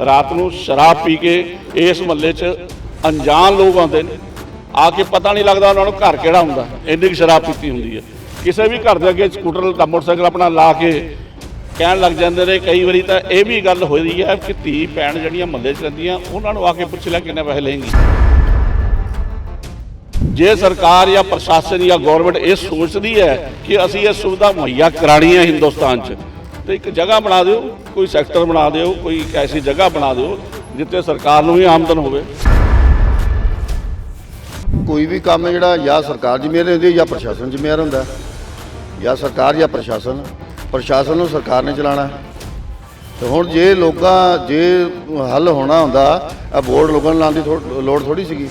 ਰਾਤ ਨੂੰ ਸ਼ਰਾਬ ਪੀ ਕੇ ਇਸ ਮਹੱਲੇ 'ਚ ਅਣਜਾਣ ਲੋਕ ਆਉਂਦੇ ਨੇ। ਆ ਕੇ ਪਤਾ ਨਹੀਂ ਲੱਗਦਾ ਉਹਨਾਂ ਨੂੰ ਘਰ ਕਿਹੜਾ ਹੁੰਦਾ। ਇੰਨੀ ਕੁ ਸ਼ਰਾਬ ਪੀਤੀ ਹੁੰਦੀ ਹੈ। ਕਿਸੇ ਵੀ ਘਰ ਦੇ ਅੱਗੇ ਸਕੂਟਰ ਦਾ ਮੋਟਰਸਾਈਕਲ ਆਪਣਾ ਲਾ ਕੇ ਕਹਿਣ ਲੱਗ ਜਾਂਦੇ ਨੇ, ਕਈ ਵਾਰੀ ਤਾਂ ਇਹ ਵੀ ਗੱਲ ਹੋਈ ਹੈ ਕਿ ਧੀ ਭੈਣ ਜਿਹੜੀਆਂ ਮਹੱਲੇ 'ਚ ਰਹਿੰਦੀਆਂ, ਉਹਨਾਂ ਨੂੰ ਆ ਕੇ ਪੁੱਛ ਲੈ ਕਿੰਨੇ ਪੈਸੇ ਲਏਂਗੀ। ਜੇ ਸਰਕਾਰ ਜਾਂ ਪ੍ਰਸ਼ਾਸਨ ਜਾਂ ਗਵਰਨਮੈਂਟ ਇਹ ਸੋਚਦੀ ਹੈ ਕਿ ਅਸੀਂ ਇਹ ਸੁਵਿਧਾ ਮੁਹੱਈਆ ਕਰਾਣੀ ਹੈ ਹਿੰਦੁਸਤਾਨ 'ਚ ਤੇ ਇੱਕ ਜਗ੍ਹਾ ਬਣਾ ਦਿਓ, ਕੋਈ ਸੈਕਟਰ ਬਣਾ ਦਿਓ, ਕੋਈ ਇੱਕ ਐਸੀ ਜਗ੍ਹਾ ਬਣਾ ਦਿਓ, ਜਿੱਥੇ ਸਰਕਾਰ ਨੂੰ ਵੀ ਆਮਦਨ ਹੋਵੇ। ਕੋਈ ਵੀ ਕੰਮ ਜਿਹੜਾ ਜਾਂ ਸਰਕਾਰ ਜ਼ਿੰਮੇਵਾਰ ਹੁੰਦੀ ਹੈ ਜਾਂ ਪ੍ਰਸ਼ਾਸਨ ਜ਼ਿੰਮੇਵਾਰ ਹੁੰਦਾ ਜਾਂ ਸਰਕਾਰ ਜਾਂ ਪ੍ਰਸ਼ਾਸਨ। ਪ੍ਰਸ਼ਾਸਨ ਨੂੰ ਸਰਕਾਰ ਨੇ ਚਲਾਉਣਾ ਹੈ। ਤੇ ਹੁਣ ਜੇ ਲੋਕਾਂ, ਜੇ ਹੱਲ ਹੋਣਾ ਹੁੰਦਾ, ਇਹ ਬੋਰਡ ਲੋਕਾਂ ਨੂੰ ਲਾਉਣ ਦੀ ਥੋ- ਲੋੜ ਥੋੜੀ ਸੀਗੀ।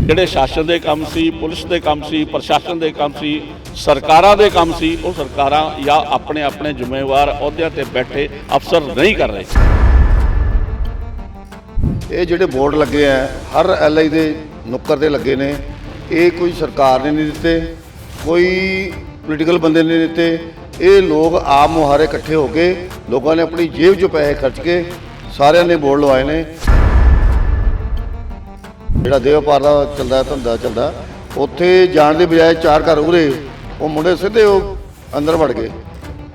ਜਿਹੜੇ ਸ਼ਾਸਨ ਦੇ ਕੰਮ ਸੀ, ਪੁਲਿਸ ਦੇ ਕੰਮ ਸੀ, ਪ੍ਰਸ਼ਾਸਨ ਦੇ ਕੰਮ ਸੀ, ਸਰਕਾਰਾਂ ਦੇ ਕੰਮ ਸੀ, ਉਹ ਸਰਕਾਰਾਂ ਜਾਂ ਆਪਣੇ ਆਪਣੇ ਜ਼ਿੰਮੇਵਾਰ ਅਹੁਦਿਆਂ ਤੇ ਬੈਠੇ ਅਫਸਰ ਨਹੀਂ ਕਰ ਰਹੇ। ਇਹ ਜਿਹੜੇ ਬੋਰਡ ਲੱਗੇ ਆ, ਹਰ ਐਲਆਈ ਦੇ ਨੁੱਕਰ ਤੇ ਲੱਗੇ ਨੇ। ਇਹ ਕੋਈ ਸਰਕਾਰ ਨੇ ਨਹੀਂ ਦਿੱਤੇ, ਕੋਈ ਪੋਲੀਟੀਕਲ ਬੰਦੇ ਨੇ ਨਹੀਂ ਦਿੱਤੇ। ਇਹ ਲੋਕ ਆਪ ਮੁਹਾਰੇ ਇਕੱਠੇ ਹੋ ਕੇ ਲੋਕਾਂ ਨੇ ਆਪਣੀ ਜੇਬ 'ਚੋਂ ਪੈਸੇ ਖਰਚ ਕੇ ਸਾਰਿਆਂ ਨੇ ਬੋਰਡ ਲਵਾਏ ਨੇ। ਜਿਹੜਾ ਦੇਵਪਾਰ ਦਾ ਚੱਲਦਾ, ਧੰਦਾ ਚੱਲਦਾ, ਉੱਥੇ ਜਾਣ ਦੀ ਬਜਾਏ ਚਾਰ ਘਰ ਉਰੇ, ਉਹ ਮੁੰਡੇ ਸਿੱਧੇ ਉਹ ਅੰਦਰ ਵੜ ਗਏ।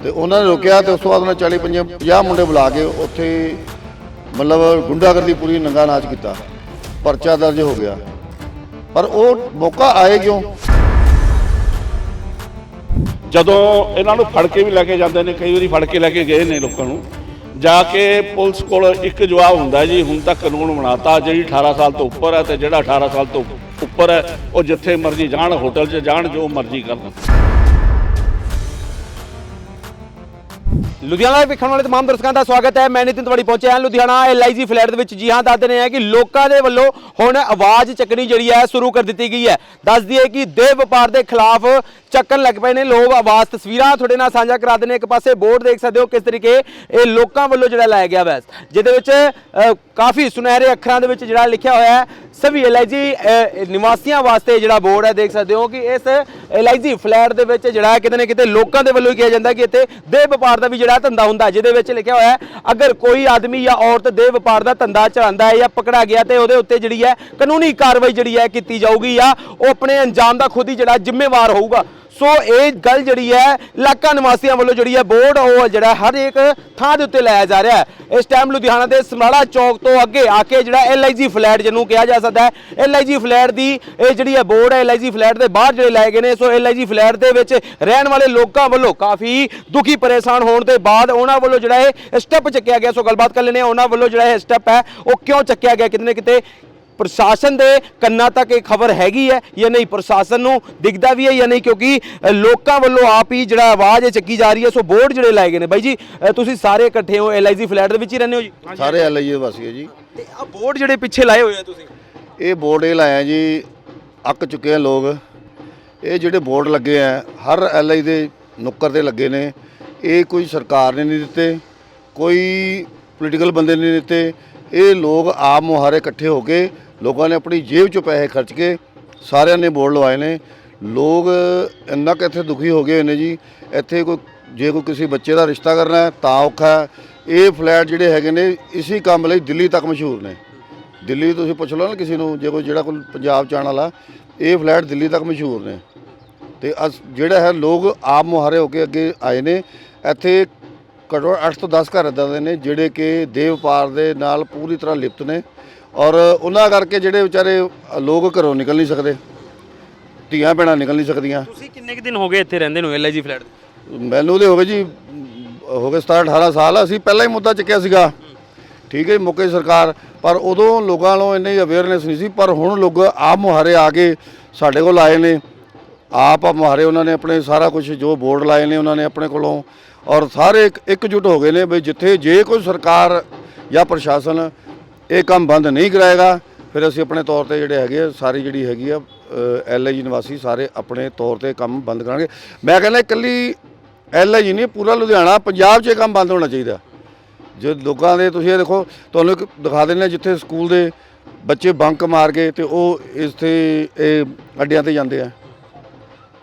ਤੇ ਉਹਨਾਂ ਨੇ ਰੋਕਿਆ ਤੇ ਉਸ ਤੋਂ ਬਾਅਦ ਉਹਨਾਂ 40 50 50 ਮੁੰਡੇ ਬੁਲਾ ਕੇ ਉੱਥੇ ਮਤਲਬ ਗੁੰਡਾਗਰਦੀ ਪੂਰੀ ਨੰਗਾ ਨਾਚ ਕੀਤਾ। ਪਰਚਾ ਦਰਜ ਹੋ ਗਿਆ। ਪਰ ਉਹ ਮੌਕਾ ਆਏ ਕਿਉਂ? ਜਦੋਂ ਇਹਨਾਂ ਨੂੰ ਫੜ ਕੇ ਵੀ ਲੈ ਕੇ ਜਾਂਦੇ ਨੇ, ਕਈ ਵਾਰੀ ਫੜ ਕੇ ਲੈ ਕੇ ਗਏ ਨੇ ਲੋਕਾਂ ਨੂੰ। ਜਾ ਕੇ ਪੁਲਿਸ ਕੋਲ ਇੱਕ ਜਵਾਬ ਹੁੰਦਾ ਜੀ, ਹੁਣ ਤਾਂ ਕਾਨੂੰਨ ਬਣਾਤਾ, ਜਿਹੜੀ 18 ਸਾਲ ਤੋਂ ਉੱਪਰ ਹੈ ਤੇ ਜਿਹੜਾ 18 ਸਾਲ ਤੋਂ ਉੱਪਰ ਹੈ, ਉਹ ਜਿੱਥੇ ਮਰਜ਼ੀ ਜਾਣ, ਹੋਟਲ 'ਚ ਜਾਣ, ਜੋ ਮਰਜ਼ੀ ਕਰਨ। ਲੁਧਿਆਣਾ ਦੇ ਵੇਖਣ ਵਾਲੇ ਤਮਾਮ ਦਰਸ਼ਕਾਂ ਦਾ ਸਵਾਗਤ ਹੈ। ਮੈਂ ਨਿਤਿਨ ਤੁਹਾਡੀ ਪਹੁੰਚਿਆ ਹਾਂ ਲੁਧਿਆਣਾ ਐਲਆਈਜੀ ਫਲੈਟ ਦੇ ਵਿੱਚ। ਜੀ ਹਾਂ, ਦੱਸ ਦਿੰਦੇ ਨੇ ਕਿ ਲੋਕਾਂ ਦੇ ਵੱਲੋਂ ਹੁਣ ਆਵਾਜ਼ ਚੱਕਣੀ ਜਿਹੜੀ ਹੈ, ਸ਼ੁਰੂ ਕਰ ਦਿੱਤੀ ਗਈ ਹੈ। ਦੱਸ ਦਈਏ ਕਿ ਦੇਹ ਵਪਾਰ ਦੇ ਖਿਲਾਫ ਚੱਕਣ ਲੱਗ ਪਏ ਨੇ। ਲੋਕ ਆਵਾਜ਼ ਤਸਵੀਰਾਂ ਤੁਹਾਡੇ ਨਾਲ ਸਾਂਝਾ ਕਰਾ ਦਿੰਦੇ ਨੇ। ਇੱਕ ਪਾਸੇ ਬੋਰਡ ਦੇਖ ਸਕਦੇ ਹੋ ਕਿਸ ਤਰੀਕੇ ਇਹ ਲੋਕਾਂ ਵੱਲੋਂ ਜਿਹੜਾ ਲਾਇਆ ਗਿਆ ਵੈਸ, ਜਿਹਦੇ ਵਿੱਚ ਕਾਫੀ ਸੁਨਹਿਰੇ ਅੱਖਰਾਂ ਦੇ ਵਿੱਚ ਜਿਹੜਾ ਲਿਖਿਆ ਹੋਇਆ ਹੈ। ਸਭੀ ਐਲਆਈਜੀ ਨਿਵਾਸੀਆਂ ਵਾਸਤੇ ਜਿਹੜਾ ਬੋਰਡ ਹੈ, ਦੇਖ ਸਕਦੇ ਹੋ ਕਿ ਇਸ ਐਲਆਈਜੀ ਫਲੈਟ ਦੇ ਵਿੱਚ ਜਿਹੜਾ ਕਿਤੇ ਨਾ ਕਿਤੇ ਲੋਕਾਂ ਦੇ ਵੱਲੋਂ ਹੀ ਕਿਹਾ ਜਾਂਦਾ ਕਿ ਇੱਥੇ ਦੇਹ ਵਪਾਰ ਦਾ ਵੀ ਜਿਹੜਾ ਧੰਦਾ ਹੁੰਦਾ, ਜਿਹਦੇ ਵਿੱਚ ਲਿਖਿਆ ਹੋਇਆ ਅਗਰ ਕੋਈ ਆਦਮੀ ਜਾਂ ਔਰਤ ਦੇਹ ਵਪਾਰ ਦਾ ਧੰਦਾ ਚਲਾਉਂਦਾ ਹੈ ਜਾਂ ਪਕੜਾ ਗਿਆ ਤੇ ਉਹਦੇ ਉੱਤੇ ਜਿਹੜੀ ਹੈ ਕਾਨੂੰਨੀ ਕਾਰਵਾਈ ਜਿਹੜੀ ਹੈ ਕੀਤੀ ਜਾਊਗੀ ਜਾਂ ਉਹ ਆਪਣੇ ਅੰਜਾਮ ਦਾ ਖੁਦ ਹੀ ਜਿਹੜਾ ਜ਼ਿੰਮੇਵਾਰ ਹੋਊਗਾ। ਸੋ ਇਹ ਗੱਲ ਜਿਹੜੀ ਹੈ, ਇਲਾਕਾ ਨਿਵਾਸੀਆਂ ਵੱਲੋਂ ਜਿਹੜੀ ਹੈ ਬੋਰਡ, ਉਹ ਜਿਹੜਾ ਹਰ ਇੱਕ ਥਾਂ ਦੇ ਉੱਤੇ ਲਾਇਆ ਜਾ ਰਿਹਾ ਹੈ। ਇਸ ਟਾਈਮ ਲੁਧਿਆਣਾ ਦੇ ਸਮਰਾਲਾ ਚੌਕ ਤੋਂ ਅੱਗੇ ਆ ਕੇ ਜਿਹੜਾ ਐਲਆਈਜੀ ਫਲੈਟ ਜਿਹਨੂੰ ਕਿਹਾ ਜਾ ਸਕਦਾ ਹੈ ਐਲਆਈਜੀ ਫਲੈਟ ਦੀ ਇਹ ਜਿਹੜੀ ਹੈ ਬੋਰਡ ਹੈ ਐਲਆਈਜੀ ਫਲੈਟ ਦੇ ਬਾਹਰ ਜਿਹੜੇ ਲਾਏ ਗਏ ਨੇ, ਸੋ ਐਲਆਈਜੀ ਫਲੈਟ ਦੇ ਵਿੱਚ ਰਹਿਣ ਵਾਲੇ ਲੋਕਾਂ ਵੱਲੋਂ ਕਾਫੀ ਦੁਖੀ, ਪਰੇਸ਼ਾਨ ਹੋਣ ਦੇ ਬਾਅਦ ਉਹਨਾਂ ਵੱਲੋਂ ਜਿਹੜਾ ਇਹ ਸਟੈਪ ਚੱਕਿਆ ਗਿਆ। ਸੋ ਗੱਲਬਾਤ ਕਰ ਲੈਣੇ ਉਹਨਾਂ ਵੱਲੋਂ ਜਿਹੜਾ ਇਹ ਸਟੈਪ ਹੈ, ਉਹ ਕਿਉਂ ਚੱਕਿਆ ਗਿਆ? ਕਿਤੇ ਨਾ ਕਿਤੇ ਪ੍ਰਸ਼ਾਸਨ ਦੇ ਕੰਨਾਂ ਤੱਕ ਇਹ ਖਬਰ ਹੈਗੀ ਹੈ ਜਾਂ ਨਹੀਂ? ਪ੍ਰਸ਼ਾਸਨ ਨੂੰ ਦਿਖਦਾ ਵੀ ਹੈ ਜਾਂ ਨਹੀਂ? ਕਿਉਂਕਿ ਲੋਕਾਂ ਵੱਲੋਂ ਆਪ ਹੀ ਜਿਹੜਾ ਆਵਾਜ਼ ਇਹ ਚੱਕੀ ਜਾ ਰਹੀ ਹੈ ਸੋ ਬੋਰਡ ਜਿਹੜੇ ਲਾਏ ਗਏ ਨੇ। ਬਾਈ ਜੀ ਤੁਸੀਂ ਸਾਰੇ ਇਕੱਠੇ ਹੋ ਐਲਆਈਜੀ ਫਲੈਟ ਦੇ ਵਿੱਚ ਹੀ ਰਹਿੰਦੇ ਹੋ ਜੀ? ਸਾਰੇ ਐਲਆਈ ਦੇ ਵਾਸੀ ਹੈ ਜੀ। ਤੇ ਆ ਬੋਰਡ ਜਿਹੜੇ ਪਿੱਛੇ ਲਾਏ ਹੋਏ ਆ ਤੁਸੀਂ? ਇਹ ਬੋਰਡ ਇਹ ਲਾਇਆ ਜੀ ਅੱਕ ਚੁੱਕੇ ਆ ਲੋਕ। ਇਹ ਜਿਹੜੇ ਬੋਰਡ ਲੱਗੇ ਆ ਹਰ ਐਲਆਈ ਦੇ ਨੁੱਕਰ ਤੇ ਲੱਗੇ ਨੇ। ਇਹ ਕੋਈ ਸਰਕਾਰ ਨੇ ਨਹੀਂ ਦਿੱਤੇ ਕੋਈ ਪੋਲੀਟੀਕਲ ਬੰਦੇ ਨੇ ਨਹੀਂ ਦਿੱਤੇ। ਇਹ ਲੋਕ ਆਪ ਮੁਹਾਰੇ ਇਕੱਠੇ ਹੋ ਕੇ ਲੋਕਾਂ ਨੇ ਆਪਣੀ ਜੇਬ 'ਚੋਂ ਪੈਸੇ ਖਰਚ ਕੇ ਸਾਰਿਆਂ ਨੇ ਬੋਰਡ ਲਵਾਏ ਨੇ। ਲੋਕ ਇੰਨਾ ਕਿ ਇੱਥੇ ਦੁਖੀ ਹੋ ਗਏ ਹੋਏ ਨੇ ਜੀ। ਇੱਥੇ ਕੋਈ, ਜੇ ਕੋਈ ਕਿਸੇ ਬੱਚੇ ਦਾ ਰਿਸ਼ਤਾ ਕਰਨਾ ਹੈ ਤਾਂ ਔਖਾ ਹੈ। ਇਹ ਫਲੈਟ ਜਿਹੜੇ ਹੈਗੇ ਨੇ, ਇਸੇ ਕੰਮ ਲਈ ਦਿੱਲੀ ਤੱਕ ਮਸ਼ਹੂਰ ਨੇ। ਦਿੱਲੀ ਤੁਸੀਂ ਪੁੱਛ ਲਓ ਨਾ ਕਿਸੇ ਨੂੰ, ਜੇ ਕੋਈ ਜਿਹੜਾ ਕੋਈ ਪੰਜਾਬ ਚ ਆਉਣ ਵਾਲਾ, ਇਹ ਫਲੈਟ ਦਿੱਲੀ ਤੱਕ ਮਸ਼ਹੂਰ ਨੇ। ਤੇ ਅਸ, ਜਿਹੜਾ ਹੈ, ਲੋਕ ਆਪ ਮੁਹਾਰੇ ਹੋ ਕੇ ਅੱਗੇ ਆਏ ਨੇ। ਇੱਥੇ ਘੱਟੋ 8 ਤੋਂ 10 ਘਰ ਇੱਦਾਂ ਦੇ ਨੇ, ਜਿਹੜੇ ਕਿ ਦੇਹ ਵਪਾਰ ਦੇ ਨਾਲ ਪੂਰੀ ਤਰ੍ਹਾਂ ਲਿਪਤ ਨੇ। ਔਰ ਉਹਨਾਂ ਕਰਕੇ ਜਿਹੜੇ ਵਿਚਾਰੇ ਲੋਕ ਘਰੋਂ ਨਿਕਲ ਨਹੀਂ ਸਕਦੇ ਧੀਆਂ ਭੈਣਾਂ ਨਿਕਲ ਨਹੀਂ ਸਕਦੀਆਂ। ਤੁਸੀਂ ਕਿੰਨੇ ਕੁ ਦਿਨ ਹੋ ਗਏ ਇੱਥੇ ਰਹਿੰਦੇ ਨੂੰ ਐਲਆਈਜੀ ਫਲੈਟ ਮੈਨੂੰ ਦੇ ਹੋ ਗਏ ਜੀ ਹੋ ਗਏ 17 18 ਸਾਲ ਅਸੀਂ ਪਹਿਲਾਂ ਹੀ ਮੁੱਦਾ ਚੱਕਿਆ ਸੀਗਾ। ਠੀਕ ਹੈ ਜੀ, ਮੁੱਕੇ ਸਰਕਾਰ ਪਰ ਉਦੋਂ ਲੋਕਾਂ ਨੂੰ ਇੰਨੀ ਅਵੇਅਰਨੈਸ ਨਹੀਂ ਸੀ ਪਰ ਹੁਣ ਲੋਕ ਆਪ ਮੁਹਾਰੇ ਆ ਕੇ ਸਾਡੇ ਕੋਲ ਆਏ ਨੇ। ਆਪ ਮੁਹਾਰੇ ਉਹਨਾਂ ਨੇ ਆਪਣੇ ਸਾਰਾ ਕੁਝ ਜੋ ਬੋਰਡ ਲਾਏ ਨੇ ਉਹਨਾਂ ਨੇ ਆਪਣੇ ਕੋਲੋਂ। ਔਰ ਸਾਰੇ ਇੱਕ ਇਕਜੁੱਟ ਹੋ ਗਏ ਨੇ ਵੀ ਜਿੱਥੇ ਜੇ ਕੋਈ ਸਰਕਾਰ ਜਾਂ ਪ੍ਰਸ਼ਾਸਨ ਇਹ ਕੰਮ ਬੰਦ ਨਹੀਂ ਕਰਾਏਗਾ, ਫਿਰ ਅਸੀਂ ਆਪਣੇ ਤੌਰ ਤੇ ਜਿਹੜੇ ਹੈਗੇ ਆ, ਸਾਰੀ ਜਿਹੜੀ ਹੈਗੀ ਆ ਐਲਆਈਜੀ ਨਿਵਾਸੀ ਸਾਰੇ ਆਪਣੇ ਤੌਰ ਤੇ ਕੰਮ ਬੰਦ ਕਰਾਂਗੇ ਮੈਂ ਕਹਿੰਦਾ ਇਕੱਲੀ ਐਲਆਈਜੀ ਨਹੀਂ, ਪੂਰਾ ਲੁਧਿਆਣਾ, ਪੰਜਾਬ 'ਚ ਇਹ ਕੰਮ ਬੰਦ ਹੋਣਾ ਚਾਹੀਦਾ। ਜੇ ਲੋਕਾਂ ਦੇ ਤੁਸੀਂ ਇਹ ਦੇਖੋ, ਤੁਹਾਨੂੰ ਇੱਕ ਦਿਖਾ ਦਿੰਦੇ ਜਿੱਥੇ ਸਕੂਲ ਦੇ ਬੱਚੇ ਬੰਕ ਮਾਰ ਕੇ ਤੇ ਉਹ ਇੱਥੇ ਇਹ ਅੱਡਿਆਂ ਤੇ ਜਾਂਦੇ ਆ।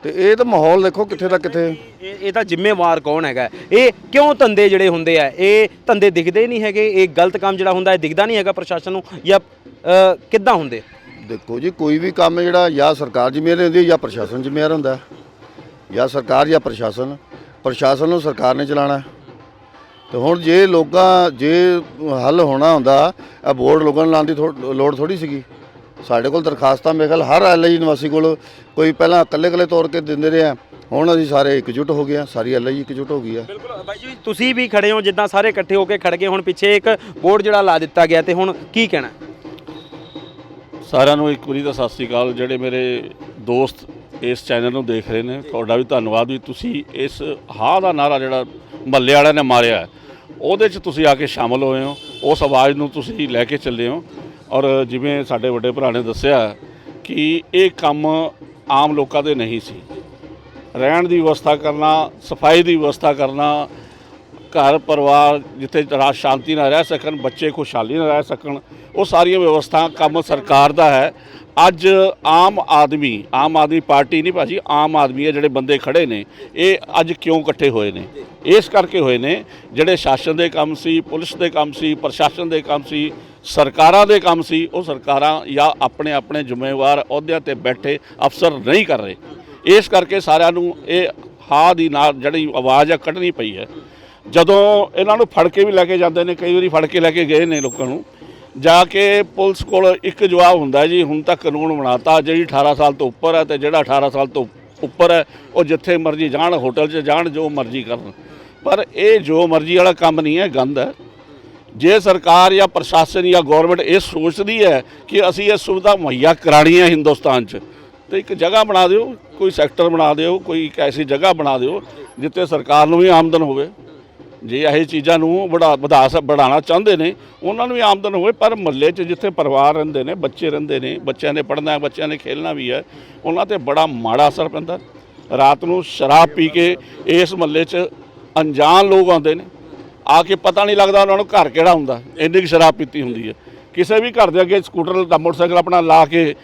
ਤੇ ਇਹ ਤਾਂ ਮਾਹੌਲ ਦੇਖੋ ਕਿੱਥੇ ਦਾ ਕਿੱਥੇ। ਇਹ ਇਹ ਤਾਂ ਜ਼ਿੰਮੇਵਾਰ ਕੌਣ ਹੈਗਾ? ਇਹ ਕਿਉਂ ਧੰਦੇ ਜਿਹੜੇ ਹੁੰਦੇ ਆ? ਇਹ ਧੰਦੇ ਦਿਖਦੇ ਨਹੀਂ ਹੈਗੇ? ਇਹ ਗਲਤ ਕੰਮ ਜਿਹੜਾ ਹੁੰਦਾ ਹੈ ਦਿਖਦਾ ਨਹੀਂ ਹੈਗਾ ਪ੍ਰਸ਼ਾਸਨ ਨੂੰ? ਜਾਂ ਅ, ਕਿੱਦਾਂ ਹੁੰਦੇ? ਦੇਖੋ ਜੀ ਕੋਈ ਵੀ ਕੰਮ ਜਿਹੜਾ ਜਾਂ ਸਰਕਾਰ ਜ਼ਿੰਮੇਵਾਰ ਹੁੰਦੀ ਹੈ ਜਾਂ ਪ੍ਰਸ਼ਾਸਨ ਜ਼ਿੰਮੇਵਾਰ ਹੁੰਦਾ। ਹੈ। ਜਾਂ ਸਰਕਾਰ ਜਾਂ ਪ੍ਰਸ਼ਾਸਨ। ਪ੍ਰਸ਼ਾਸਨ ਨੂੰ ਸਰਕਾਰ ਨੇ ਚਲਾਉਣਾ ਹੈ। ਤੇ ਹੁਣ ਜੇ ਲੋਕਾਂ ਜੇ ਹੱਲ ਹੋਣਾ ਹੁੰਦਾ ਇਹ ਬੋਰਡ ਲੋਕਾਂ ਨੂੰ ਲਾਉਣ ਦੀ ਥੋ- ਲੋੜ ਥੋੜੀ ਸੀਗੀ। ਸਾਡੇ ਕੋਲ ਦਰਖਾਸਤਾਂ ਮੇਰੇ ਖਿਆਲ ਹਰ ਐਲਆਈ ਨਿਵਾਸੀ ਕੋਲ ਕੋਈ ਪਹਿਲਾਂ ਇਕੱਲੇ ਇਕੱਲੇ ਤੌਰ ਕੇ ਦਿੰਦੇ ਰਹੇ ਆ। ਹੁਣ ਅਸੀਂ ਸਾਰੇ ਇਕਜੁੱਟ ਹੋ ਗਏ ਆ ਸਾਰੀ ਐਲਆਈ ਇਕਜੁੱਟ ਹੋ ਗਈ ਆ। ਬਿਲਕੁਲ ਬਾਈ ਜੀ ਤੁਸੀਂ ਵੀ ਖੜੇ ਹੋ ਜਿੱਦਾਂ ਸਾਰੇ ਇਕੱਠੇ ਹੋ ਕੇ ਖੜ ਗਏ ਹੁਣ ਪਿੱਛੇ ਇੱਕ ਬੋਰਡ ਜਿਹੜਾ ਲਾ ਦਿੱਤਾ ਗਿਆ ਤੇ ਹੁਣ ਕੀ ਕਹਿਣਾ? ਸਾਰਿਆਂ ਨੂੰ ਇੱਕ ਵਾਰੀ ਤਾਂ ਸਤਿ ਸ੍ਰੀ ਅਕਾਲ ਜਿਹੜੇ ਮੇਰੇ ਦੋਸਤ ਇਸ ਚੈਨਲ ਨੂੰ ਦੇਖ ਰਹੇ ਨੇ ਤੁਹਾਡਾ ਵੀ ਧੰਨਵਾਦ ਵੀ ਤੁਸੀਂ ਇਸ ਹਾਂ ਦਾ ਨਾਰਾ ਜਿਹੜਾ ਮੱਲੇ ਵਾਲਿਆਂ ਨੇ ਮਾਰਿਆ ਉਹਦੇ 'ਚ ਤੁਸੀਂ ਆ ਕੇ ਸ਼ਾਮਲ ਹੋਏ ਹੋ ਉਸ ਆਵਾਜ਼ ਨੂੰ ਤੁਸੀਂ ਲੈ ਕੇ ਚੱਲੇ ਹੋ। ਔਰ ਜਿਵੇਂ ਸਾਡੇ ਵੱਡੇ ਭਰਾ ਨੇ ਦੱਸਿਆ ਕਿ ਇਹ ਕੰਮ ਆਮ ਲੋਕਾਂ ਦੇ ਨਹੀਂ ਸੀ। ਰਹਿਣ ਦੀ ਵਿਵਸਥਾ ਕਰਨਾ, ਸਫ਼ਾਈ ਦੀ ਵਿਵਸਥਾ ਕਰਨਾ ਘਰ, ਪਰਿਵਾਰ ਜਿੱਥੇ ਰਾਜ ਸ਼ਾਂਤੀ ਨਾਲ ਰਹਿ ਸਕਣ, ਬੱਚੇ ਖੁਸ਼ਹਾਲੀ ਨਾਲ ਰਹਿ ਸਕਣ, ਉਹ ਸਾਰੀਆਂ ਵਿਵਸਥਾ ਕੰਮ ਸਰਕਾਰ ਦਾ ਹੈ। ਅੱਜ ਆਮ ਆਦਮੀ ਆਮ ਆਦਮੀ ਪਾਰਟੀ ਨਹੀਂ ਭਾਜੀ, ਆਮ ਆਦਮੀ ਹੈ ਜਿਹੜੇ ਬੰਦੇ ਖੜੇ ਨੇ, ਇਹ ਅੱਜ ਕਿਉਂ ਇਕੱਠੇ ਹੋਏ ਨੇ? ਇਸ ਕਰਕੇ ਹੋਏ ਨੇ, ਜਿਹੜੇ ਸ਼ਾਸਨ ਦੇ ਕੰਮ ਸੀ, ਪੁਲਿਸ ਦੇ ਕੰਮ ਸੀ, ਪ੍ਰਸ਼ਾਸਨ ਦੇ ਕੰਮ ਸੀ, ਸਰਕਾਰਾਂ ਦੇ ਕੰਮ ਸੀ, ਉਹ ਸਰਕਾਰਾਂ ਜਾਂ ਆਪਣੇ ਆਪਣੇ ਜ਼ਿੰਮੇਵਾਰ ਅਹੁਦਿਆਂ ਤੇ ਬੈਠੇ ਅਫਸਰ ਨਹੀਂ ਕਰ ਰਹੇ। ਇਸ ਕਰਕੇ ਸਾਰਿਆਂ ਨੂੰ ਇਹ ਹਾ ਦੀ ਨਾਲ ਜਿਹੜੀ ਆਵਾਜ਼ ਆ ਕੱਢਣੀ ਪਈ ਹੈ। ਜਦੋਂ ਇਹਨਾਂ ਨੂੰ ਫੜ ਕੇ ਵੀ ਲੈ ਕੇ ਜਾਂਦੇ ਨੇ, ਕਈ ਵਾਰੀ ਫੜ ਕੇ ਲੈ ਕੇ ਗਏ ਨੇ ਲੋਕਾਂ ਨੂੰ, ਜਾ ਕੇ ਪੁਲਿਸ ਕੋਲ ਇੱਕ ਜਵਾਬ ਹੁੰਦਾ ਜੀ, ਹੁਣ ਤਾਂ ਕਾਨੂੰਨ ਬਣਾਤਾ, ਜਿਹੜੀ 18 ਸਾਲ ਤੋਂ ਉੱਪਰ ਹੈ ਤੇ ਜਿਹੜਾ 18 ਸਾਲ ਤੋਂ ਉੱਪਰ ਹੈ, ਉਹ ਜਿੱਥੇ ਮਰਜ਼ੀ ਜਾਣ, ਹੋਟਲ 'ਚ ਜਾਣ, ਜੋ ਮਰਜ਼ੀ ਕਰਨ। ਪਰ ਇਹ ਜੋ ਮਰਜ਼ੀ ਵਾਲਾ ਕੰਮ ਨਹੀਂ ਹੈ, ਗੰਦ ਹੈ। ਜੇ ਸਰਕਾਰ ਜਾਂ ਪ੍ਰਸ਼ਾਸਨ ਜਾਂ ਗਵਰਨਮੈਂਟ ਇਹ ਸੋਚਦੀ ਹੈ ਕਿ ਅਸੀਂ ਇਹ ਸੁਵਿਧਾ ਮੁਹੱਈਆ ਕਰਾਣੀ ਹੈ ਹਿੰਦੁਸਤਾਨ 'ਚ, ਤੇ ਇੱਕ ਜਗ੍ਹਾ ਬਣਾ ਦਿਓ, ਕੋਈ ਸੈਕਟਰ ਬਣਾ ਦਿਓ, ਕੋਈ ਇੱਕ ਐਸੀ ਜਗ੍ਹਾ ਬਣਾ ਦਿਓ, ਜਿੱਥੇ ਸਰਕਾਰ ਨੂੰ ਵੀ ਆਮਦਨ ਹੋਵੇ। ਜੇ ਇਹ ਚੀਜ਼ਾਂ ਨੂੰ ਵਧਾ ਵਧਾ ਸ- ਵਧਾਉਣਾ ਚਾਹੁੰਦੇ ਨੇ, ਉਹਨਾਂ ਨੂੰ ਵੀ ਆਮਦਨ ਹੋਵੇ, ਪਰ ਮਹੱਲੇ 'ਚ ਜਿੱਥੇ ਪਰਿਵਾਰ ਰਹਿੰਦੇ ਨੇ, ਬੱਚੇ ਰਹਿੰਦੇ ਨੇ, ਬੱਚਿਆਂ ਨੇ ਪੜ੍ਹਨਾ ਹੈ, ਬੱਚਿਆਂ ਨੇ ਖੇਲਣਾ ਵੀ ਹੈ, ਉਹਨਾਂ ਤੇ ਬੜਾ ਮਾੜਾ ਅਸਰ ਪੈਂਦਾ। ਰਾਤ ਨੂੰ ਸ਼ਰਾਬ ਪੀ ਕੇ ਇਸ ਮਹੱਲੇ 'ਚ ਅਣਜਾਣ ਲੋਕ ਆਉਂਦੇ ਨੇ। ਆ ਕੇ ਪਤਾ ਨਹੀਂ ਲੱਗਦਾ ਉਹਨਾਂ ਨੂੰ ਘਰ ਕਿਹੜਾ ਹੁੰਦਾ, ਇੰਨੀ ਕੁ ਸ਼ਰਾਬ ਪੀਤੀ ਹੁੰਦੀ ਹੈ। ਕਿਸੇ ਵੀ ਘਰ ਦੇ ਅੱਗੇ ਸਕੂਟਰ ਦਾ ਮੋਟਰਸਾਈਕਲ ਆਪਣਾ ਲਾ ਕੇ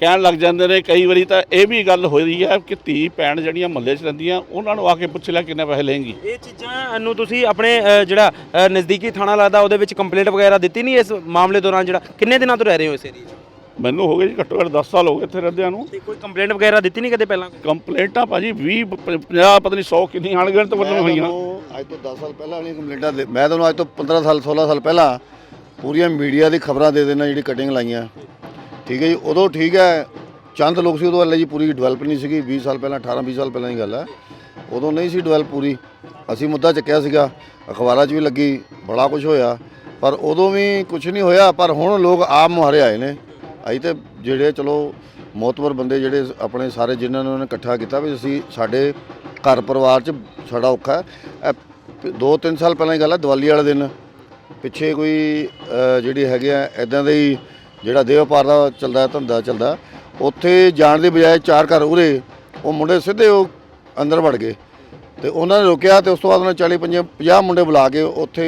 ਕਹਿਣ ਲੱਗ ਜਾਂਦੇ ਨੇ ਕਈ ਵਾਰੀ ਤਾਂ ਇਹ ਵੀ ਗੱਲ ਹੋ ਰਹੀ ਹੈ ਕਿ ਧੀ ਭੈਣ ਜਿਹੜੀਆਂ ਮਹੱਲੇ 'ਚ ਰਹਿੰਦੀਆਂ ਉਹਨਾਂ ਨੂੰ ਆ ਕੇ ਪੁੱਛ ਲਿਆ ਕਿੰਨੇ ਪੈਸੇ ਲਏਂਗੀ। ਇਹ ਚੀਜ਼ਾਂ ਨੂੰ ਤੁਸੀਂ ਆਪਣੇ ਅ, ਜਿਹੜਾ ਅ, ਨਜ਼ਦੀਕੀ ਥਾਣਾ ਲੱਗਦਾ ਉਹਦੇ ਵਿੱਚ ਕੰਪਲੇਂਟ ਵਗੈਰਾ ਦਿੱਤੀ ਨਹੀਂ ਇਸ ਮਾਮਲੇ ਦੌਰਾਨ ਜਿਹੜਾ ਕਿੰਨੇ ਦਿਨਾਂ ਤੋਂ ਰਹਿ ਰਹੇ ਹੋ ਇਸ ਏਰੀਏ 'ਚ? ਮੈਨੂੰ ਹੋ ਗਏ ਜੀ ਘੱਟੋ ਘੱਟ 10 ਸਾਲ ਹੋ ਗਏ ਇੱਥੇ ਰਹਿੰਦਿਆਂ ਨੂੰ। ਤੇ ਕੋਈ ਕੰਪਲੇਂਟ ਵਗੈਰਾ ਦਿੱਤੀ ਨਹੀਂ ਕਦੇ ਪਹਿਲਾਂ ਕੰਪਲੇਂਟਾਂ ਭਾਜੀ 20 50 ਪਤਾ ਨਹੀਂ 100 ਕਿੰਨੀ ਅਣਗਿਣਤ ਵੱਲੋਂ ਹੋਈਆਂ। ਤੁਹਾਨੂੰ ਅੱਜ ਤੋਂ 10 ਸਾਲ ਪਹਿਲਾਂ ਵਾਲੀਆਂ ਕੰਪਲੇਂਟਾਂ ਦੇ ਮੈਂ ਤੁਹਾਨੂੰ ਅੱਜ ਤੋਂ 15 ਸਾਲ 16 ਸਾਲ ਪਹਿਲਾਂ ਪੂਰੀਆਂ ਮੀਡੀਆ ਦੀ ਖਬਰਾਂ ਦੇ ਦੇਣਾ ਜਿਹੜੀ ਕਟਿੰਗ ਲਾਈਆਂ। ਠੀਕ ਹੈ ਜੀ, ਉਦੋਂ ਠੀਕ ਹੈ, ਚੰਦ ਲੋਕ ਸੀ, ਉਦੋਂ ਹਲੇ ਜੀ ਪੂਰੀ ਡਿਵੈਲਪ ਨਹੀਂ ਸੀਗੀ 20 ਸਾਲ ਪਹਿਲਾਂ 18 20 ਸਾਲ ਪਹਿਲਾਂ ਦੀ ਗੱਲ ਹੈ। ਉਦੋਂ ਨਹੀਂ ਸੀ ਡਿਵੈਲਪ ਪੂਰੀ। ਅਸੀਂ ਮੁੱਦਾ ਚੱਕਿਆ ਸੀਗਾ, ਅਖਬਾਰਾਂ 'ਚ ਵੀ ਲੱਗੀ, ਬੜਾ ਕੁਝ ਹੋਇਆ। ਪਰ ਉਦੋਂ ਵੀ ਕੁਝ ਨਹੀਂ ਹੋਇਆ, ਪਰ ਹੁਣ ਲੋਕ ਆਪ ਮੁਹਾਰੇ ਆਏ ਨੇ। ਅਸੀਂ ਤੇ ਜਿਹੜੇ, ਚਲੋ ਮੋਤਬਰ ਬੰਦੇ ਜਿਹੜੇ ਆਪਣੇ ਸਾਰੇ ਜਿਨ੍ਹਾਂ ਨੂੰ ਉਹਨੇ ਇਕੱਠਾ ਕੀਤਾ ਵੀ ਅਸੀਂ ਸਾਡੇ ਘਰ ਪਰਿਵਾਰ 'ਚ ਸਾਡਾ ਔਖਾ ਹੈ। ਇਹ ਪ- ਦੋ ਤਿੰਨ ਸਾਲ ਪਹਿਲਾਂ ਦੀ ਗੱਲ ਹੈ, ਦੀਵਾਲੀ ਵਾਲੇ ਦਿਨ। ਪਿੱਛੇ ਕੋਈ ਜਿਹੜੀ ਹੈਗੇ ਆ ਇਦਾਂ ਦੇ ਹੀ ਜਿਹੜਾ ਦੇਹ ਵਪਾਰ ਦਾ ਚੱਲਦਾ ਧੰਦਾ ਚੱਲਦਾ ਉੱਥੇ ਜਾਣ ਦੀ ਬਜਾਏ ਚਾਰ ਘਰ ਉਰੇ ਉਹ ਮੁੰਡੇ ਸਿੱਧੇ ਉਹ ਅੰਦਰ ਵੜ ਗਏ। ਤੇ ਉਹਨਾਂ ਨੇ ਰੋਕਿਆ ਤੇ ਉਸ ਤੋਂ ਬਾਅਦ ਉਹਨਾਂ 40 50 50 ਮੁੰਡੇ ਬੁਲਾ ਕੇ ਉੱਥੇ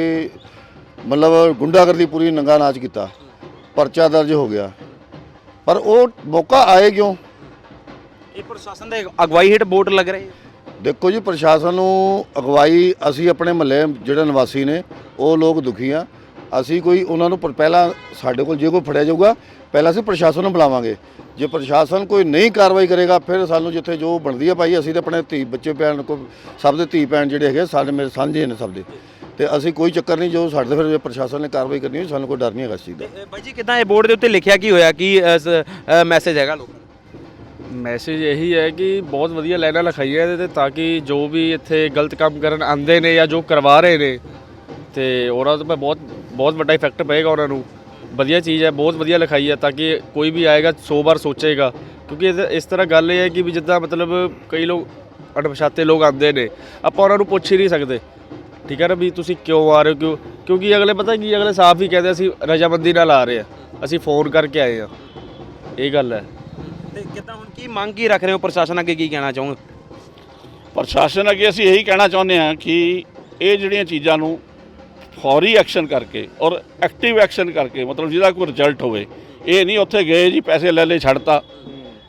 ਮਤਲਬ ਗੁੰਡਾਗਰਦੀ ਪੂਰੀ ਨੰਗਾ ਨਾਚ ਕੀਤਾ। ਪਰਚਾ ਦਰਜ ਹੋ ਗਿਆ। ਪਰ ਉਹ ਮੌਕਾ ਆਏ ਕਿਉਂ? ਇਹ ਪ੍ਰਸ਼ਾਸਨ ਦੇ ਅਗਵਾਈ ਹੇਠ ਵੋਟ ਲੱਗ ਰਹੇ ਦੇਖੋ ਜੀ ਪ੍ਰਸ਼ਾਸਨ ਨੂੰ ਅਗਵਾਈ ਅਸੀਂ ਆਪਣੇ ਮਹੱਲੇ ਜਿਹੜੇ ਨਿਵਾਸੀ ਨੇ ਉਹ ਲੋਕ ਦੁਖੀ ਆ। ਅਸੀਂ ਕੋਈ ਉਹਨਾਂ ਨੂੰ ਪਰ- ਪਹਿਲਾਂ ਸਾਡੇ ਕੋਲ ਜੇ ਕੋਈ ਫੜਿਆ ਜਾਊਗਾ ਪਹਿਲਾਂ ਅਸੀਂ ਪ੍ਰਸ਼ਾਸਨ ਨੂੰ ਬੁਲਾਵਾਂਗੇ। ਜੇ ਪ੍ਰਸ਼ਾਸਨ ਕੋਈ ਨਹੀਂ ਕਾਰਵਾਈ ਕਰੇਗਾ ਫਿਰ ਸਾਨੂੰ ਜਿੱਥੇ ਜੋ ਬਣਦੀ ਹੈ ਭਾਈ ਅਸੀਂ ਤਾਂ ਆਪਣੇ ਧੀ ਬੱਚੇ ਭੈਣ ਕੋ ਸਭ ਦੇ ਧੀ ਭੈਣ ਜਿਹੜੇ ਹੈਗੇ ਸਾਡੇ ਮੇਰੇ ਸਾਂਝੇ ਨੇ ਸਭ ਦੇ। ਤੇ ਅਸੀਂ ਕੋਈ ਚੱਕਰ ਨਹੀਂ ਜੋ ਸਾਡੇ ਤੇ ਫਿਰ ਜੇ ਪ੍ਰਸ਼ਾਸਨ ਨੇ ਕਾਰਵਾਈ ਕਰਨੀ ਹੋਈ ਸਾਨੂੰ ਕੋਈ ਡਰ ਨਹੀਂ ਹੈਗਾ ਇਸ ਚੀਜ਼ ਦਾ। ਬਾਈ ਜੀ ਕਿਦਾਂ ਇਹ ਬੋਰਡ ਦੇ ਉੱਤੇ ਲਿਖਿਆ ਕੀ ਹੋਇਆ ਕੀ ਮੈਸੇਜ ਹੈਗਾ ਲੋਕਾਂ ਨੂੰ? ਮੈਸੇਜ ਇਹੀ ਹੈ ਕਿ ਬਹੁਤ ਵਧੀਆ ਲਾਈਨਾਂ ਲਿਖਾਈਆਂ ਇਹਦੇ ਤੇ ਤਾਂ ਕਿ ਜੋ ਵੀ ਇੱਥੇ ਗਲਤ ਕੰਮ ਕਰਨ ਆਂਦੇ ਨੇ ਜਾਂ ਜੋ ਕਰਵਾ ਰਹੇ ਨੇ ਤੇ ਉਹਨਾਂ ਤੋਂ ਬਹੁਤ ਬਹੁਤ ਵੱਡਾ ਇਫੈਕਟ ਪਏਗਾ ਉਹਨਾਂ ਨੂੰ। ਵਧੀਆ ਚੀਜ਼ ਹੈ ਬਹੁਤ ਵਧੀਆ ਲਿਖਾਈ ਹੈ ਤਾਂ ਕਿ ਕੋਈ ਵੀ ਆਏਗਾ 100 ਵਾਰ ਸੋਚੇਗਾ। ਕਿਉਂਕਿ ਇਹਦੇ- ਇਸ ਤਰ੍ਹਾਂ ਗੱਲ ਇਹ ਹੈ ਕਿ ਵੀ ਜਿੱਦਾਂ ਮਤਲਬ ਕਈ ਲੋਕ ਅਣਪਛਾਤੇ ਲੋਕ ਆਉਂਦੇ ਨੇ ਆਪਾਂ ਉਹਨਾਂ ਨੂੰ ਪੁੱਛ ਹੀ ਨਹੀਂ ਸਕਦੇ। ਠੀਕ ਹੈ ਨਾ ਵੀ ਤੁਸੀਂ ਕਿਉਂ ਆ ਰਹੇ ਹੋ ਕਿਉਂ ਕਿਉਂਕਿ ਅਗਲੇ ਪਤਾ ਕੀ ਅਗਲੇ ਸਾਫ਼ ਹੀ ਕਹਿੰਦੇ ਅਸੀਂ ਰਜਾਮੰਦੀ ਨਾਲ ਆ ਰਹੇ ਆ। ਅਸੀਂ ਫੋਨ ਕਰਕੇ ਆਏ ਆ। ਇਹ ਗੱਲ ਹੈ। ਤੇ ਕਿਦਾਂ ਹੁਣ ਕੀ ਮੰਗ ਕੀ ਰੱਖ ਰਹੇ ਹੋ ਪ੍ਰਸ਼ਾਸਨ ਅੱਗੇ ਕੀ ਕਹਿਣਾ ਚਾਹੋਗੇ? ਪ੍ਰਸ਼ਾਸਨ ਅੱਗੇ ਅਸੀਂ ਇਹੀ ਕਹਿਣਾ ਚਾਹੁੰਦੇ ਹਾਂ ਕਿ ਇਹ ਜਿਹੜੀਆਂ ਚੀਜ਼ਾਂ ਨੂੰ ਫੌਰੀ ਐਕਸ਼ਨ ਕਰਕੇ ਔਰ ਐਕਟਿਵ ਐਕਸ਼ਨ ਕਰਕੇ ਮਤਲਬ ਜਿਹਦਾ ਕੋਈ ਰਿਜ਼ਲਟ ਹੋਵੇ। ਇਹ ਨਹੀਂ ਉੱਥੇ ਗਏ ਜੀ ਪੈਸੇ ਲੈ ਲੈ ਛੱਡਤਾ।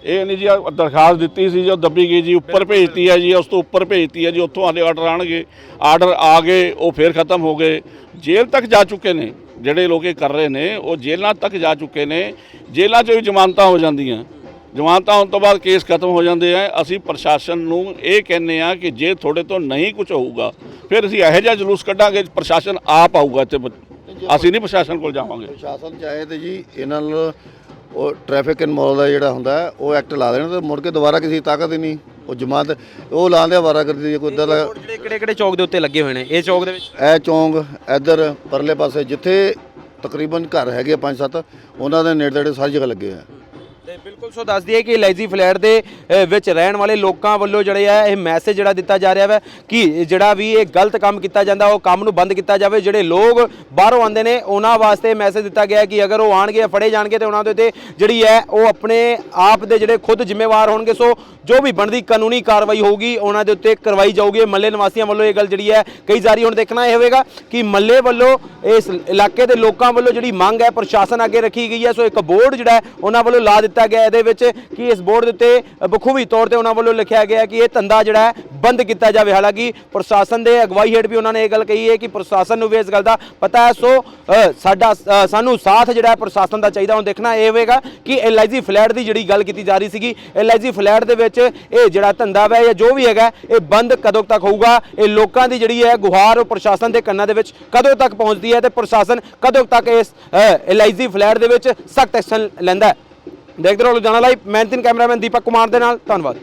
ਇਹ ਨਹੀਂ ਜੀ ਦਰਖਾਸਤ ਦਿੱਤੀ ਸੀ ਜੋ ਦੱਬੀ ਗਈ ਜੀ ਉੱਪਰ ਭੇਜਤੀ ਹੈ ਜੀ ਉਸ ਤੋਂ ਉੱਪਰ ਭੇਜਤੀ ਹੈ ਜੀ ਉੱਥੋਂ ਆਲੇ ਆਰਡਰ ਆਣਗੇ। ਆਰਡਰ ਆ ਗਏ ਉਹ ਫੇਰ ਖਤਮ ਹੋ ਗਏ। ਜੇਲ੍ਹ ਤੱਕ ਜਾ ਚੁੱਕੇ ਨੇ ਜਿਹੜੇ ਲੋਕ ਇਹ ਕਰ ਰਹੇ ਨੇ ਉਹ ਜੇਲ੍ਹਾਂ ਤੱਕ ਜਾ ਚੁੱਕੇ ਨੇ। ਜੇਲ੍ਹਾਂ 'ਚ ਵੀ ਜ਼ਮਾਨਤਾਂ ਹੋ ਜਾਂਦੀਆਂ। ਜ਼ਮਾਨਤਾਂ ਹੋਣ ਤੋਂ ਬਾਅਦ ਕੇਸ ਖਤਮ ਹੋ ਜਾਂਦੇ ਆ। ਅਸੀਂ ਪ੍ਰਸ਼ਾਸਨ ਨੂੰ ਇਹ ਕਹਿੰਨੇ ਆ ਕਿ ਜੇ ਤੁਹਾਡੇ ਤੋਂ ਨਹੀਂ ਕੁਝ ਹੋਊਗਾ ਫਿਰ ਅਸੀਂ ਇਹੋ ਜਿਹਾ ਜਲੂਸ ਕੱਢਾਂਗੇ ਪ੍ਰਸ਼ਾਸਨ ਆਪ ਆਊਗਾ ਇੱਥੇ। ਅਸੀਂ ਨਹੀਂ ਪ੍ਰਸ਼ਾਸਨ ਕੋਲ ਜਾਵਾਂਗੇ। ਪ੍ਰਸ਼ਾਸਨ ਚਾਹੇ ਤੇ ਜੀ ਇਹਨਾਂ ਨਾਲ ਉਹ ਟ੍ਰੈਫਿਕ ਇਨਵੋਲਵ ਦਾ ਜਿਹੜਾ ਹੁੰਦਾ ਉਹ ਐਕਟ ਲਾ ਦੇਣ ਤੇ ਮੁੜ ਕੇ ਦੁਬਾਰਾ ਕਿਸੇ ਦੀ ਤਾਕਤ ਹੀ ਨਹੀਂ। ਉਹ ਜਮਾਤ ਉਹ ਲਾਉਂਦੇ ਵਾਰਾ ਕਰਦੀ ਹੈ ਕੋਈ ਇੱਦਾਂ ਦਾ ਜਿਹੜੇ ਕਿਹੜੇ ਕਿਹੜੇ ਚੌਕ ਦੇ ਉੱਤੇ ਲੱਗੇ ਹੋਏ ਨੇ? ਇਹ ਚੌਕ ਦੇ ਵਿੱਚ? ਇਹ ਚੌਂਕ ਇੱਧਰ ਪਰਲੇ ਪਾਸੇ ਜਿੱਥੇ ਤਕਰੀਬਨ ਘਰ ਹੈਗੇ ਪੰਜ ਸੱਤ ਉਹਨਾਂ ਦੇ ਨੇੜੇ ਨੇੜੇ ਸਾਰੀ ਜਗ੍ਹਾ ਲੱਗੇ ਆ। ਤੇ ਬਿਲਕੁਲ ਸੋ ਦੱਸ ਦਈਏ ਕਿ ਲੈਜੀ ਫਲੈਟ ਦੇ ਵਿੱਚ ਰਹਿਣ ਵਾਲੇ ਲੋਕਾਂ ਵੱਲੋਂ ਜਿਹੜੇ ਆ, ਇਹ ਮੈਸੇਜ ਜਿਹੜਾ ਦਿੱਤਾ ਜਾ ਰਿਹਾ ਹੈ ਕਿ ਜਿਹੜਾ ਵੀ ਇਹ ਗਲਤ ਕੰਮ ਕੀਤਾ ਜਾਂਦਾ, ਉਹ ਕੰਮ ਨੂੰ ਬੰਦ ਕੀਤਾ ਜਾਵੇ। ਜਿਹੜੇ ਲੋਕ ਬਾਹਰੋਂ ਆਉਂਦੇ ਨੇ, ਉਹਨਾਂ ਵਾਸਤੇ ਮੈਸੇਜ ਦਿੱਤਾ ਗਿਆ ਕਿ ਅਗਰ ਉਹ ਆਣਗੇ ਫੜੇ ਜਾਣਗੇ ਤੇ ਉਹਨਾਂ ਦੇ ਉੱਤੇ ਜਿਹੜੀ ਹੈ, ਉਹ ਆਪਣੇ ਆਪ ਦੇ ਜਿਹੜੇ ਖੁਦ ਜ਼ਿੰਮੇਵਾਰ ਹੋਣਗੇ। ਸੋ ਜੋ ਵੀ ਬਣਦੀ ਕਾਨੂੰਨੀ ਕਾਰਵਾਈ ਹੋਊਗੀ, ਉਹਨਾਂ ਦੇ ਉੱਤੇ ਕਰਵਾਈ ਜਾਊਗੀ। ਮੱਲੇ ਨਿਵਾਸੀਆਂ ਵੱਲੋਂ ਇਹ ਗੱਲ ਜਿਹੜੀ ਹੈ, ਕਈ ਜਾਰੀ ਹੁਣ ਦੇਖਣਾ ਇਹ ਹੋਵੇਗਾ ਕਿ ਮੱਲੇ ਵੱਲੋਂ ਇਸ ਇਲਾਕੇ ਦੇ ਲੋਕਾਂ ਵੱਲੋਂ ਜਿਹੜੀ ਮੰਗ ਹੈ, ਪ੍ਰਸ਼ਾਸਨ ਅੱਗੇ ਰੱਖੀ ਗਈ ਹੈ। ਸੋ ਇੱਕ ਬੋਰਡ ਜਿਹੜਾ ਉਹਨਾਂ ਵੱਲੋਂ ਲਾ ਦਿੱਤਾ ਗਿਆ ਇਹਦੇ ਵਿੱਚ ਕਿ ਇਸ ਬੋਰਡ ਦੇ ਉੱਤੇ ਬਖੂਬੀ ਤੌਰ ਤੇ ਉਹਨਾਂ ਵੱਲੋਂ ਲਿਖਿਆ ਗਿਆ ਕਿ ਇਹ ਧੰਦਾ ਜਿਹੜਾ ਹੈ, ਬੰਦ ਕੀਤਾ ਜਾਵੇ। ਹਾਲਾਂਕਿ ਪ੍ਰਸ਼ਾਸਨ ਦੇ ਅਗਵਾਈ ਹੇਠ ਵੀ ਉਹਨਾਂ ਨੇ ਇਹ ਗੱਲ ਕਹੀ ਹੈ ਕਿ ਪ੍ਰਸ਼ਾਸਨ ਨੂੰ ਵੀ ਇਸ ਗੱਲ ਦਾ ਪਤਾ ਹੈ। ਸੋ ਸਾਡਾ ਸਾਨੂੰ ਸਾਥ ਜਿਹੜਾ ਪ੍ਰਸ਼ਾਸਨ ਦਾ ਚਾਹੀਦਾ। ਹੁਣ ਦੇਖਣਾ ਇਹ ਹੋਵੇਗਾ ਕਿ ਐਲਆਈਜੀ ਫਲੈਟ ਦੀ ਜਿਹੜੀ ਗੱਲ ਕੀਤੀ ਜਾ ਰਹੀ ਸੀਗੀ ਐਲਆਈਜੀ ਫਲੈਟ ਦੇ ਵਿੱਚ ਇਹ ਜਿਹੜਾ ਧੰਦਾ ਵੈ ਜਾਂ ਜੋ ਵੀ ਹੈਗਾ, ਇਹ ਬੰਦ ਕਦੋਂ ਤੱਕ ਹੋਊਗਾ? ਇਹ ਲੋਕਾਂ ਦੀ ਜਿਹੜੀ ਹੈ ਗੁਹਾਰ ਉਹ ਪ੍ਰਸ਼ਾਸਨ ਦੇ ਕੰਨਾਂ ਦੇ ਵਿੱਚ ਕਦੋਂ ਤੱਕ ਪਹੁੰਚਦੀ ਹੈ ਤੇ ਪ੍ਰਸ਼ਾਸਨ ਕਦੋਂ ਤੱਕ ਇਸ ਐਲਆਈਜੀ ਫਲੈਟ ਦੇ ਵਿੱਚ ਸਖਤ ਐਕਸ਼ਨ ਲੈਂਦਾ ਹੈ? ਦੇਖਦੇ ਰਹੋ ਲੁਧਿਆਣਾ ਲਾਈਵ। ਮੈਂ ਤਿੰਨ ਕੈਮਰਾਮੈਨ ਦੀਪਕ ਕੁਮਾਰ ਦੇ ਨਾਲ। ਧੰਨਵਾਦ।